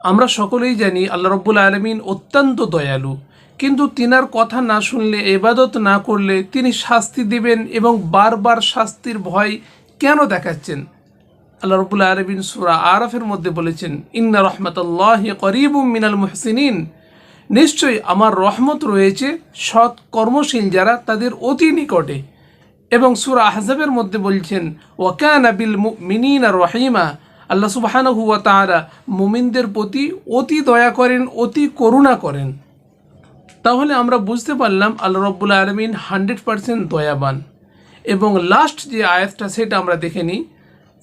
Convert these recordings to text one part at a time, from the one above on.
আমরা সকলেই জানি আল্লাহ রব্বুল আলমিন অত্যন্ত দয়ালু, কিন্তু তিনার কথা না শুনলে, এবাদত না করলে তিনি শাস্তি দিবেন এবং বারবার শাস্তির ভয় কেন দেখাচ্ছেন? আল্লাহ রবুল্লা আলমিন সুরা আরফের মধ্যে বলেছেন, ইন্না রহমতুল্লাহ করিবুম মিনাল মুহসিনিন। নিশ্চয়ই আমার রহমত রয়েছে সৎ কর্মশীল যারা তাদের অতি নিকটে। এবং সুরা আহজাবের মধ্যে বলছেন ওয়াকান আবিল মিনিন রহিমা। আল্লাহ সুবাহানহু ওয়া তাআলা মুমিনদের প্রতি অতি দয়া করেন, অতি করুণা করেন। তাহলে আমরা বুঝতে পারলাম আল্লাহ রব্বুল আলমিন হান্ড্রেড পারসেন্ট দয়াবান। এবং লাস্ট যে আয়াতটা সেটা আমরা দেখে নিই।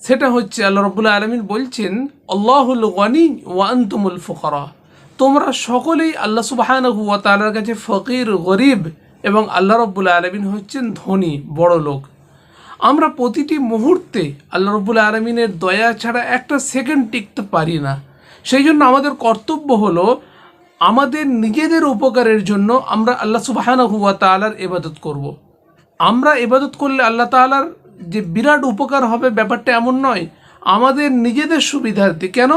সেটা হচ্ছে আল্লাহ রব্বুল আলমিন বলছেন, আল্লাহুল ওয়ানি ওয়ান্তুমুল ফুকরা। তোমরা সকলেই আল্লাহ সুবাহানহু ওয়া তাআলার কাছে ফকির, গরিব এবং আল্লাহ রব্বুল আলমিন হচ্ছেন ধনী বড় লোক আমরা প্রতিটি মুহূর্তে আল্লাহ রবুল আলমিনের দয়া ছাড়া একটা সেকেন্ড টিকতে পারি না সেই জন্য আমাদের কর্তব্য হলো আমাদের নিজেদের উপকারের জন্য আমরা আল্লাহ সুবাহানা হুয়া তালার এবাদত করব। আমরা এবাদত করলে আল্লাহ তালার যে বিরাট উপকার হবে ব্যাপারটা এমন নয় আমাদের নিজেদের সুবিধার্থে কেন?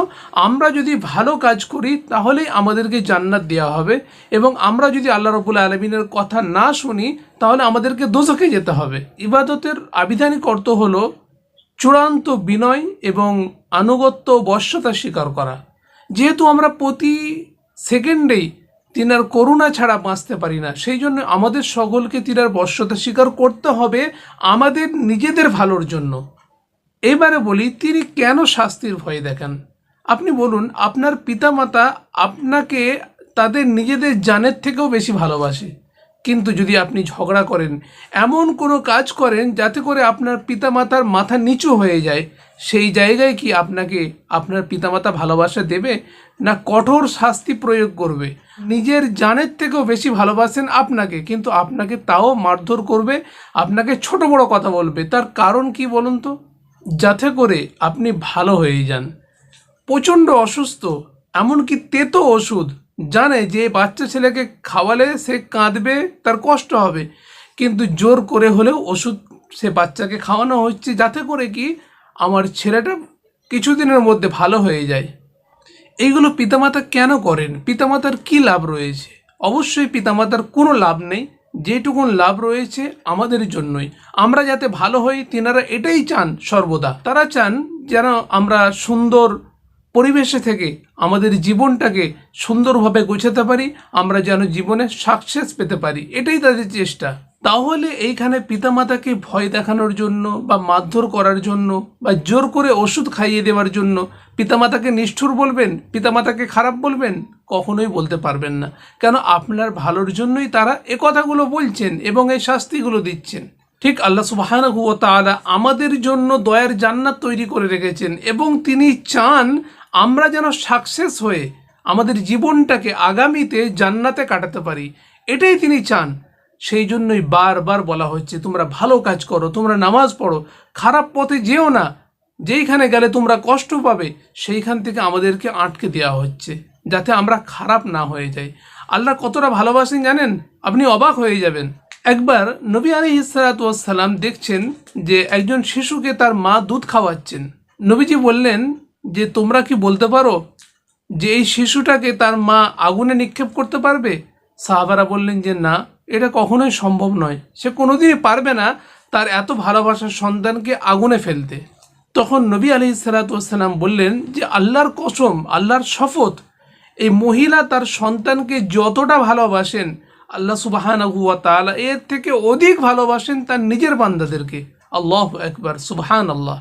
আমরা যদি ভালো কাজ করি, তাহলেই আমাদেরকে জান্নাত দেওয়া হবে এবং আমরা যদি আল্লাহ রবুল্লা আলমিনের কথা না শুনি, তাহলে আমাদেরকে দোজকে যেতে হবে। ইবাদতের আবিধানিক অর্থ হলো চূড়ান্ত বিনয় এবং আনুগত্য বশ্যতা স্বীকার করা। যেহেতু আমরা প্রতি সেকেন্ডেই তিনার করুণা ছাড়া বাঁচতে পারি না, সেই জন্য আমাদের সকলকে তিনার বশ্যতা স্বীকার করতে হবে আমাদের নিজেদের ভালোর জন্য। এবারে বলি, তিনি কেন শাস্তির ভয় দেখান? আপনি বলুন, আপনার পিতামাতা আপনাকে তাদের নিজেদের জানের থেকেও বেশি ভালোবাসে। কিন্তু যদি আপনি ঝগড়া করেন, এমন কোনো কাজ করেন যাতে করে আপনার পিতামাতার মাথা নিচু হয়ে যায়, সেই জায়গায় কি আপনাকে আপনার পিতামাতা ভালোবাসা দেবে না কঠোর শাস্তি প্রয়োগ করবে? নিজের জানের থেকেও বেশি ভালোবাসেন আপনাকে, কিন্তু আপনাকে তাও মারধর করবে, আপনাকে ছোট বড় কথা বলবে। তার কারণ কি বলুন তো? যাতে করে আপনি ভালো হয়ে যান। প্রচণ্ড অসুস্থ, এমনকি তেতো ওষুধ জানে যে বাচ্চা ছেলেকে খাওয়ালে সে কাঁদবে, তার কষ্ট হবে। কিন্তু জোর করে হলেও ওষুধ সে বাচ্চাকে খাওয়ানো হচ্ছে যাতে করে কি আমার ছেলেটা কিছুদিনের মধ্যে ভালো হয়ে যায়। এইগুলো পিতামাতা কেন করেন? পিতামাতার কি লাভ রয়েছে? অবশ্যই পিতামাতার কোনো লাভ নেই। যেটুকুন লাভ রয়েছে আমাদের জন্যই। আমরা যাতে ভালো হই, তিনারা এটাই চান সর্বদা। তারা চান যেন আমরা সুন্দর পরিবেশে থেকে আমাদের জীবনটাকে সুন্দরভাবে গোছাতে পারি, আমরা যেন জীবনে সাকসেস পেতে পারি। এটাই তাদের চেষ্টা। তাহলে এইখানে পিতামাতাকে ভয় দেখানোর জন্য বা মারধর করার জন্য বা জোর করে ওষুধ খাইয়ে দেওয়ার জন্য পিতামাতাকে নিষ্ঠুর বলবেন, পিতামাতাকে খারাপ বলবেন? কখনোই বলতে পারবেন না। কেন? আপনার ভালোর জন্যই তারা এ কথাগুলো বলছেন এবং এই শাস্তিগুলো দিচ্ছেন। ঠিক আল্লাহ সুবাহানহু তাআলা আমাদের জন্য দয়ার জান্নাত তৈরি করে রেখেছেন এবং তিনি চান আমরা যেন সাকসেস হয়ে আমাদের জীবনটাকে আগামীতে জান্নাতে কাটাতে পারি। এটাই তিনি চান। সেই জন্যই বারবার বলা হচ্ছে, তোমরা ভালো কাজ করো, তোমরা নামাজ পড়ো, খারাপ পথে যেও না। যেইখানে গেলে তোমরা কষ্ট পাবে, সেইখান থেকে আমাদেরকে আটকে দেওয়া হচ্ছে, যাতে আমরা খারাপ না হয়ে যাই। আল্লাহ কতটা ভালোবাসেন জানেন? আপনি অবাক হয়ে যাবেন। একবার নবী আলী ইসালাতাম দেখছেন যে একজন শিশুকে তার মা দুধ খাওয়াচ্ছেন। নবীজি বললেন, যে তোমরা কি বলতে পারো যে এই শিশুটাকে তার মা আগুনে নিক্ষেপ করতে পারবে? সাহাবারা বললেন যে, না। এটা কখনোই সম্ভব নয়। সে কোনোদিনই পারবে না তার এত ভালোবাসার সন্তানকে আগুনে ফেলতে। তখন নবী আলি সালাতাম বললেন যে, আল্লাহর কসম, আল্লাহর শপথ, এই মহিলা তার সন্তানকে যতটা ভালোবাসেন, আল্লাহ সুবাহান হুয়া তালা এর থেকে অধিক ভালোবাসেন তার নিজের বান্দাদেরকে। আল্লাহ একবার সুবহান আল্লাহ